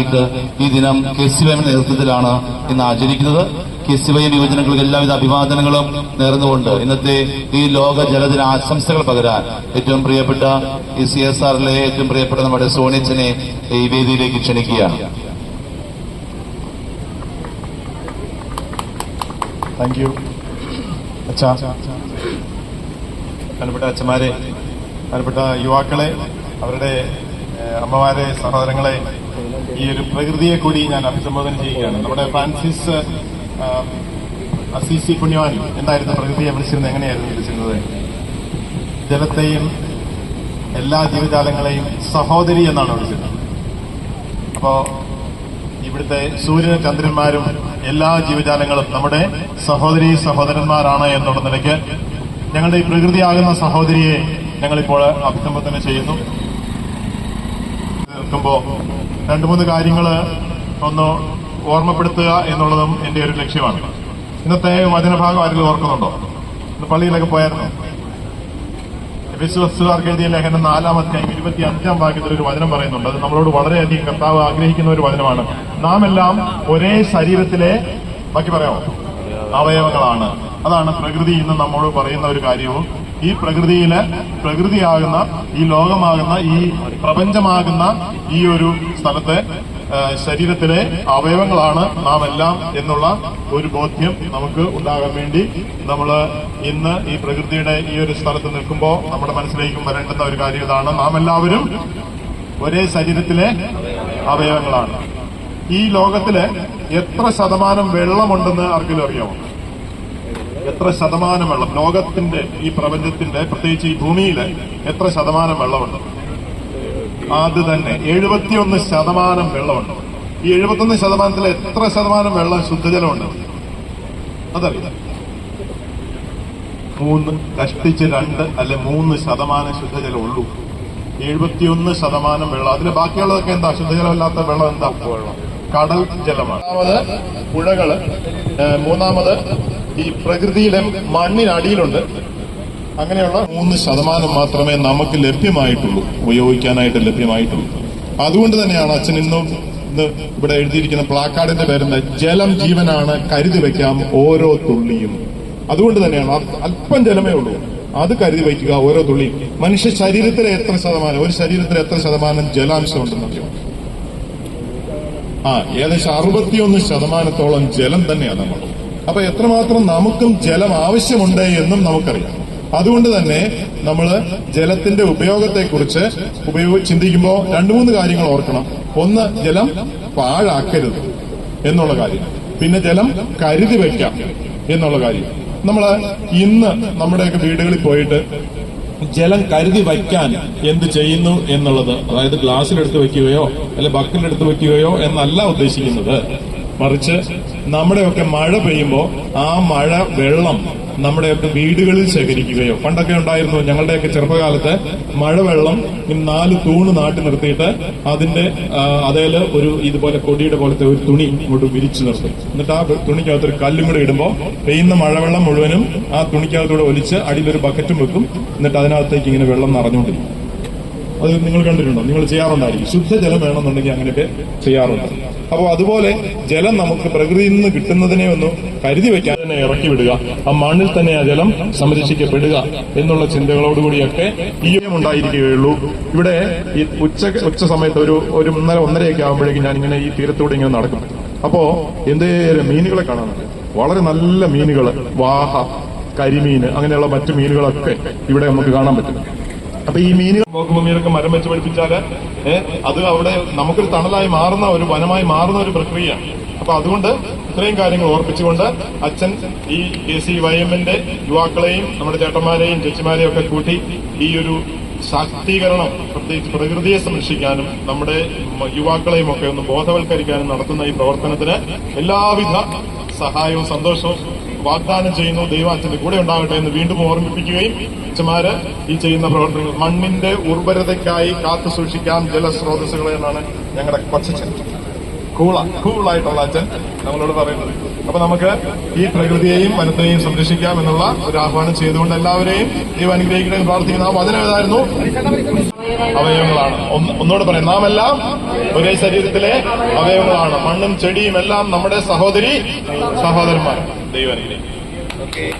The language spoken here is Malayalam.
ഓർക്കാനായിട്ട് ഈ ദിനം കെ സി വൈ നേതൃത്വത്തിലാണ് ഇന്ന് ആചരിക്കുന്നത്. കെ സി വൈ യുവജനങ്ങൾക്ക് എല്ലാവിധ അഭിവാദനങ്ങളും നേർന്നുകൊണ്ട് ഇന്നത്തെ ഈ ലോക ജലദിന ആശംസകൾ പകരാൻ ഏറ്റവും പ്രിയപ്പെട്ട ഈ സി എസ് ആറിലെ ഏറ്റവും പ്രിയപ്പെട്ട നമ്മുടെ സോണിച്ചനെ ഈ വേദിയിലേക്ക് ക്ഷണിക്കുകയാണ്. താങ്ക് യു അച്ഛാ. അച്ഛന്മാരെ ബഹുമാനപ്പെട്ട യുവാക്കളെ അവരുടെ അമ്മമാരെ സഹോദരങ്ങളെ ഈ ഒരു പ്രകൃതിയെ കൂടി ഞാൻ അഭിസംബോധന ചെയ്യുകയാണ്. നമ്മുടെ ഫ്രാൻസിസ് അസീസി പുണ്യവാൻ എന്തായിരുന്നു പ്രകൃതിയെ വിളിച്ചിരുന്നത്? എങ്ങനെയായിരുന്നു വിളിച്ചിരുന്നത്? ജലത്തെയും എല്ലാ ജീവജാലങ്ങളെയും സഹോദരി എന്നാണ് വിളിച്ചിരുന്നത് അപ്പോ ഇവിടുത്തെ സൂര്യന് ചന്ദ്രന്മാരും എല്ലാ ജീവജാലങ്ങളും നമ്മുടെ സഹോദരി സഹോദരന്മാരാണ് എന്നുള്ള നിലയ്ക്ക് ഞങ്ങളുടെ ഈ പ്രകൃതിയാകുന്ന സഹോദരിയെ ഞങ്ങളിപ്പോൾ അഭിസംബോധന ചെയ്യുന്നു. നിൽക്കുമ്പോ രണ്ട് മൂന്ന് കാര്യങ്ങൾ ഒന്ന് ഓർമ്മപ്പെടുത്തുക എന്നുള്ളതും എന്റെ ഒരു ലക്ഷ്യമാണ്. ഇന്നത്തെ വചനഭാഗം ആരെങ്കിലും ഓർക്കുന്നുണ്ടോ? ഇന്ന് പള്ളിയിലൊക്കെ പോയായിരുന്നു. വിശ്വസ്തുകാർക്ക് എഴുതിയ ലേഖനം നാലാം അധ്യായം ഇരുപത്തി അഞ്ചാം വാക്യത്തിൽ ഒരു വചനം പറയുന്നുണ്ട്. അത് നമ്മളോട് വളരെയധികം കർത്താവ് ആഗ്രഹിക്കുന്ന ഒരു വചനമാണ്. നാം എല്ലാം ഒരേ ശരീരത്തിലെ ബാക്കി പറയാമോ? അവയവങ്ങളാണ്. അതാണ് പ്രകൃതി ഇന്ന് നമ്മോട് പറയുന്ന ഒരു കാര്യവും ഈ പ്രകൃതിയിലെ പ്രകൃതിയാകുന്ന ഈ ലോകമാകുന്ന ഈ പ്രപഞ്ചമാകുന്ന ഈ ഒരു സ്ഥലത്തെ ശരീരത്തിലെ അവയവങ്ങളാണ് നാം എല്ലാം എന്നുള്ള ഒരു ബോധ്യം നമുക്ക് ഉണ്ടാകാൻ വേണ്ടി നമ്മൾ ഇന്ന് ഈ പ്രകൃതിയുടെ ഈ ഒരു സ്ഥലത്ത് നിൽക്കുമ്പോൾ നമ്മുടെ മനസ്സിലേക്കും വരേണ്ടുന്ന ഒരു കാര്യം ഇതാണ്. നാം എല്ലാവരും ഒരേ ശരീരത്തിലെ അവയവങ്ങളാണ്. ഈ ലോകത്തിലെ എത്ര ശതമാനം വെള്ളമുണ്ടെന്ന് ആർക്കെങ്കിലും അറിയാമോ? എത്ര ശതമാനം വെള്ളം? ലോകത്തിന്റെ ഈ പ്രപഞ്ചത്തിന്റെ പ്രത്യേകിച്ച് ഈ ഭൂമിയിൽ എത്ര ശതമാനം വെള്ളമുണ്ട്? അത് തന്നെ. എഴുപത്തിയൊന്ന് ശതമാനം വെള്ളമുണ്ട്. ഈ എഴുപത്തൊന്ന് ശതമാനത്തിൽ എത്ര ശതമാനം വെള്ളം ശുദ്ധജലമുണ്ട്? അതറിയാം മൂന്ന് കഷ്ടിച്ച് രണ്ട് അല്ലെ മൂന്ന് ശതമാനം ശുദ്ധജലം ഉള്ളൂ. എഴുപത്തിയൊന്ന് ശതമാനം വെള്ളം. അതിന് ബാക്കിയുള്ളതൊക്കെ എന്താ? ശുദ്ധജലമില്ലാത്ത വെള്ളം എന്താ? കടൽ ജലമാണ്. മൂന്നാമത് പുഴകൾ മൂന്നാമത് ഈ പ്രകൃതിയുടെ മണ്ണിനടിയിലുണ്ട്. അങ്ങനെയുള്ള മൂന്ന് ശതമാനം മാത്രമേ നമുക്ക് ലഭ്യമായിട്ടുള്ളൂ ഉപയോഗിക്കാനായിട്ട് ലഭ്യമായിട്ടുള്ളൂ. അതുകൊണ്ട് തന്നെയാണ് അച്ഛൻ ഇന്നും ഇന്ന് ഇവിടെ എഴുതിയിരിക്കുന്ന പ്ലാക്കാർഡിന്റെ പേരെന്താ ജലം ജീവനാണ് കരുതി വയ്ക്കാം ഓരോ തുള്ളിയും. അതുകൊണ്ട് തന്നെയാണ് അല്പം ജലമേ ഉള്ളൂ. അത് കരുതി വയ്ക്കുക ഓരോ തുള്ളിയും. മനുഷ്യ ശരീരത്തിലെ എത്ര ശതമാനം ഒരു ശരീരത്തിൽ എത്ര ശതമാനം ജലാംശം ഉണ്ടെന്നറിയോ ആ ഏകദേശം അറുപത്തിയൊന്ന് ശതമാനത്തോളം ജലം തന്നെയാണ് നമ്മൾ അപ്പൊ എത്രമാത്രം നമുക്കും ജലം ആവശ്യമുണ്ട് എന്നും നമുക്കറിയാം. അതുകൊണ്ട് തന്നെ നമ്മൾ ജലത്തിന്റെ ഉപയോഗത്തെക്കുറിച്ച് ഉപയോഗ ചിന്തിക്കുമ്പോൾ രണ്ടു മൂന്ന് കാര്യങ്ങൾ ഓർക്കണം. ഒന്ന് ജലം പാഴാക്കരുത് എന്നുള്ള കാര്യം. പിന്നെ ജലം കരുതി വയ്ക്കാം എന്നുള്ള കാര്യം. നമ്മൾ ഇന്ന് നമ്മുടെയൊക്കെ വീടുകളിൽ പോയിട്ട് ജലം കരുതി വയ്ക്കാൻ എന്ത് ചെയ്യുന്നു എന്നുള്ളത് അതായത് ഗ്ലാസ്സിലെടുത്ത് വെക്കുകയോ അല്ലെ ബക്കറ്റിലെടുത്ത് വെക്കുകയോ എന്നല്ല ഉദ്ദേശിക്കുന്നത്. മറിച്ച് നമ്മുടെയൊക്കെ മഴ പെയ്യുമ്പോൾ ആ മഴ വെള്ളം നമ്മുടെയൊക്കെ വീടുകളിൽ ശേഖരിക്കുകയോ. പണ്ടൊക്കെ ഉണ്ടായിരുന്നു ഞങ്ങളുടെയൊക്കെ ചെറുപ്പകാലത്ത് മഴവെള്ളം നാല് തൂണ് നാട്ടി നിർത്തിയിട്ട് അതിന്റെ അതേൽ ഒരു ഇതുപോലെ കൊടിയുടെ പോലത്തെ ഒരു തുണി ഇങ്ങോട്ട് വിരിച്ചു നിർത്തും. എന്നിട്ട് ആ തുണിക്കകത്ത് ഒരു കല്ലും കൂടെ ഇടുമ്പോൾ പെയ്യുന്ന മഴവെള്ളം മുഴുവനും ആ തുണിക്കകത്തൂടെ ഒലിച്ച് അടിയിലൊരു ബക്കറ്റും വെക്കും. എന്നിട്ട് അതിനകത്തേക്ക് ഇങ്ങനെ വെള്ളം നിറഞ്ഞുകൊണ്ടിരിക്കും. അത് നിങ്ങൾ കണ്ടിട്ടുണ്ടോ? നിങ്ങൾ ചെയ്യാറുണ്ടായിരിക്കും. ശുദ്ധജലം വേണമെന്നുണ്ടെങ്കിൽ അങ്ങനെയൊക്കെ ചെയ്യാറുണ്ട്. അപ്പോൾ അതുപോലെ ജലം നമുക്ക് പ്രകൃതിയിൽ നിന്ന് കിട്ടുന്നതിനെ ഒന്ന് കരുതി വെക്കാൻ തന്നെ ഇറക്കി വിടുക. ആ മണ്ണിൽ തന്നെ ആ ജലം സംരക്ഷിക്കപ്പെടുക എന്നുള്ള ചിന്തകളോടുകൂടിയൊക്കെ ഈ ഉണ്ടായിരിക്കുകയുള്ളൂ. ഇവിടെ ഈ ഉച്ച ഉച്ച സമയത്ത് ഒരു ഒരു ഒന്നര ഒന്നരയൊക്കെ ആകുമ്പോഴേക്കും ഞാൻ ഇങ്ങനെ ഈ തീരത്തൂടെ ഇങ്ങനെ നടക്കും. അപ്പോ എന്തേലും മീനുകളെ കാണാനുണ്ട് വളരെ നല്ല മീനുകൾ വാഹ കരിമീൻ അങ്ങനെയുള്ള മറ്റു മീനുകളൊക്കെ ഇവിടെ നമുക്ക് കാണാൻ പറ്റും. അപ്പൊ ഈ മീനുകൾ ഭൂമിയിലൊക്കെ മരം വെച്ച് പഠിപ്പിച്ചാൽ അത് അവിടെ നമുക്കൊരു തണലായി മാറുന്ന ഒരു വനമായി മാറുന്ന ഒരു പ്രക്രിയയാണ്. അപ്പൊ അതുകൊണ്ട് ഇത്രയും കാര്യങ്ങൾ ഓർപ്പിച്ചുകൊണ്ട് അച്ഛൻ ഈ കെ സി വൈ എമ്മിന്റെ യുവാക്കളെയും നമ്മുടെ ചേട്ടന്മാരെയും ചേച്ചിമാരെയും ഒക്കെ കൂട്ടി ഈ ഒരു ശാക്തീകരണം പ്രത്യേകിച്ച് പ്രകൃതിയെ സംരക്ഷിക്കാനും നമ്മുടെ യുവാക്കളെയും ഒക്കെ ഒന്ന് ബോധവൽക്കരിക്കാനും നടത്തുന്ന ഈ പ്രവർത്തനത്തിന് എല്ലാവിധ സഹായവും സന്തോഷവും വാഗ്ദാനം ചെയ്യുന്നു ദൈവാച്ചന്റെ കൂടെ ഉണ്ടാകട്ടെ എന്ന് വീണ്ടും ഓർമ്മിപ്പിക്കുകയും അച്ഛന്മാര് ഈ ചെയ്യുന്ന പ്രവർത്തനങ്ങൾ. മണ്ണിന്റെ ഉർവരതയ്ക്കായി കാത്തു സൂക്ഷിക്കാം ജലസ്രോതസ്സുകളെ എന്നാണ് ഞങ്ങളുടെ കൊച്ചച്ഛൻ. കൂള കൂളായിട്ടുള്ള അച്ഛൻ നമ്മളോട് പറയുന്നത്. അപ്പൊ നമുക്ക് ഈ പ്രകൃതിയെയും വനത്തെയും സംരക്ഷിക്കാം എന്നുള്ള ഒരു ആഹ്വാനം ചെയ്തുകൊണ്ട് എല്ലാവരെയും ദൈവം അനുഗ്രഹിക്കണമെന്ന് പ്രാർത്ഥിക്കുന്ന ആ വചനം ഏതായിരുന്നു? അവയവങ്ങളാണ്. ഒന്നോട് പറയാം. നാം എല്ലാം ഒരേ ശരീരത്തിലെ അവയവങ്ങളാണ്. മണ്ണും ചെടിയും എല്ലാം നമ്മുടെ സഹോദരി സഹോദരന്മാർ. ദൈവം അനുഗ്രഹിക്കട്ടെ.